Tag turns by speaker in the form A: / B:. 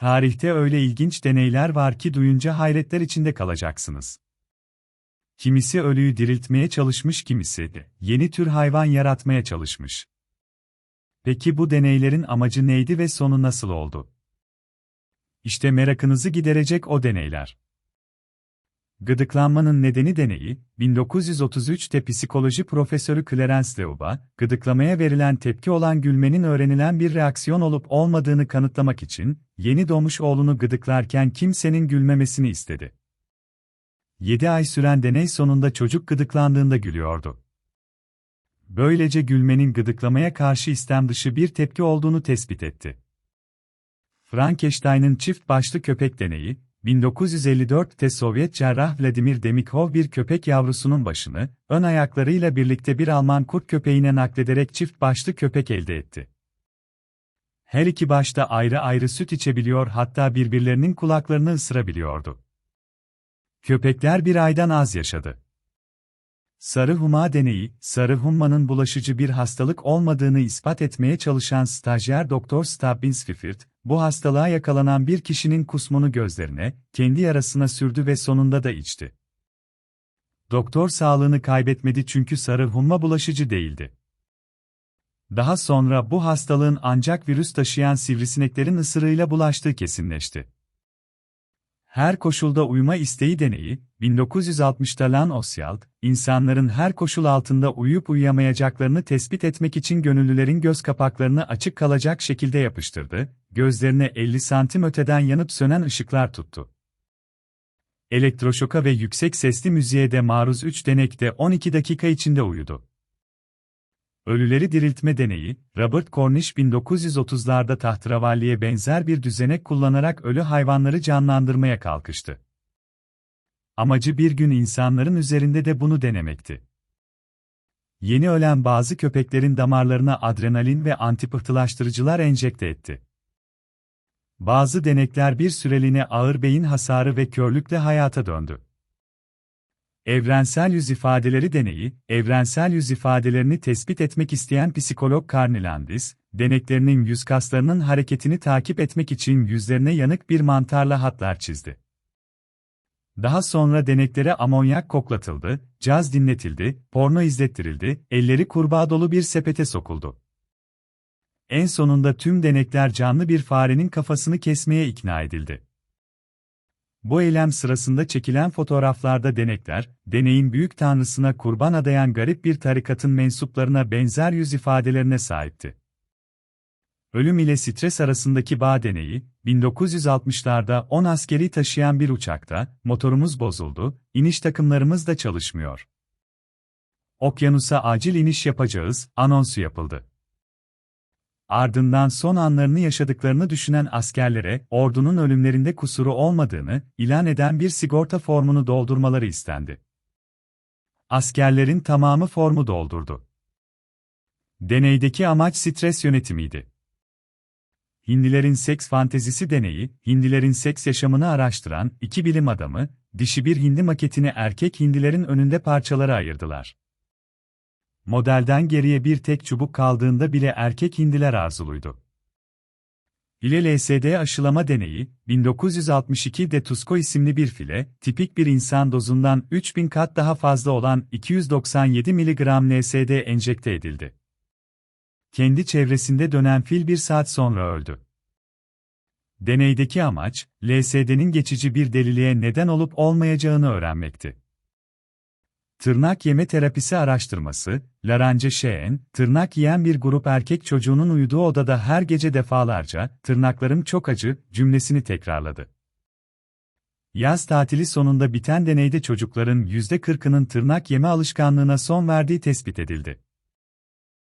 A: Tarihte öyle ilginç deneyler var ki duyunca hayretler içinde kalacaksınız. Kimisi ölüyü diriltmeye çalışmış, kimisi de yeni tür hayvan yaratmaya çalışmış. Peki bu deneylerin amacı neydi ve sonu nasıl oldu? İşte merakınızı giderecek o deneyler. Gıdıklanmanın nedeni deneyi, 1933'te psikoloji profesörü Clarence Leuba, gıdıklamaya verilen tepki olan gülmenin öğrenilen bir reaksiyon olup olmadığını kanıtlamak için, yeni doğmuş oğlunu gıdıklarken kimsenin gülmemesini istedi. 7 ay süren deney sonunda çocuk gıdıklandığında gülüyordu. Böylece gülmenin gıdıklamaya karşı istem dışı bir tepki olduğunu tespit etti. Frankenstein'ın çift başlı köpek deneyi, 1954'te Sovyet cerrah Vladimir Demikhov bir köpek yavrusunun başını, ön ayaklarıyla birlikte bir Alman kurt köpeğine naklederek çift başlı köpek elde etti. Her iki başta ayrı ayrı süt içebiliyor hatta birbirlerinin kulaklarını ısırabiliyordu. Köpekler bir aydan az yaşadı. Sarı huma deneyi, sarı hummanın bulaşıcı bir hastalık olmadığını ispat etmeye çalışan stajyer Doktor Stabbins Fifirt, bu hastalığa yakalanan bir kişinin kusmunu gözlerine, kendi yarasına sürdü ve sonunda da içti. Doktor sağlığını kaybetmedi çünkü sarı humma bulaşıcı değildi. Daha sonra bu hastalığın ancak virüs taşıyan sivrisineklerin ısırığıyla bulaştığı kesinleşti. Her koşulda uyuma isteği deneyi, 1960'ta Lan Osyalt, insanların her koşul altında uyuyup uyuyamayacaklarını tespit etmek için gönüllülerin göz kapaklarını açık kalacak şekilde yapıştırdı, gözlerine 50 santim öteden yanıp sönen ışıklar tuttu. Elektroşoka ve yüksek sesli müziğe de maruz 3 denekte 12 dakika içinde uyudu. Ölüleri diriltme deneyi, Robert Cornish 1930'larda tahterevalliye benzer bir düzenek kullanarak ölü hayvanları canlandırmaya kalkıştı. Amacı bir gün insanların üzerinde de bunu denemekti. Yeni ölen bazı köpeklerin damarlarına adrenalin ve antipıhtılaştırıcılar enjekte etti. Bazı denekler bir süreliğine ağır beyin hasarı ve körlükle hayata döndü. Evrensel yüz ifadeleri deneyi, evrensel yüz ifadelerini tespit etmek isteyen psikolog Carney Landis, deneklerinin yüz kaslarının hareketini takip etmek için yüzlerine yanık bir mantarla hatlar çizdi. Daha sonra deneklere amonyak koklatıldı, caz dinletildi, porno izlettirildi, elleri kurbağa dolu bir sepete sokuldu. En sonunda tüm denekler canlı bir farenin kafasını kesmeye ikna edildi. Bu eylem sırasında çekilen fotoğraflarda denekler, deneyin büyük tanrısına kurban adayan garip bir tarikatın mensuplarına benzer yüz ifadelerine sahipti. Ölüm ile stres arasındaki bağ deneyi, 1960'larda 10 askeri taşıyan bir uçakta, motorumuz bozuldu, iniş takımlarımız da çalışmıyor. Okyanusa acil iniş yapacağız, anonsu yapıldı. Ardından son anlarını yaşadıklarını düşünen askerlere, ordunun ölümlerinde kusuru olmadığını ilan eden bir sigorta formunu doldurmaları istendi. Askerlerin tamamı formu doldurdu. Deneydeki amaç stres yönetimiydi. Hindilerin seks fantezisi deneyi, Hindilerin seks yaşamını araştıran iki bilim adamı, dişi bir hindi maketini erkek Hindilerin önünde parçalara ayırdılar. Modelden geriye bir tek çubuk kaldığında bile erkek hindiler arzuluydu. File LSD aşılama deneyi, 1962'de Tusko isimli bir file, tipik bir insan dozundan 3000 kat daha fazla olan 297 mg LSD enjekte edildi. Kendi çevresinde dönen fil bir saat sonra öldü. Deneydeki amaç, LSD'nin geçici bir deliliğe neden olup olmayacağını öğrenmekti. Tırnak yeme terapisi araştırması, Larance Şeen, tırnak yiyen bir grup erkek çocuğunun uyuduğu odada her gece defalarca, tırnaklarım çok acı, cümlesini tekrarladı. Yaz tatili sonunda biten deneyde çocukların %40'ının tırnak yeme alışkanlığına son verdiği tespit edildi.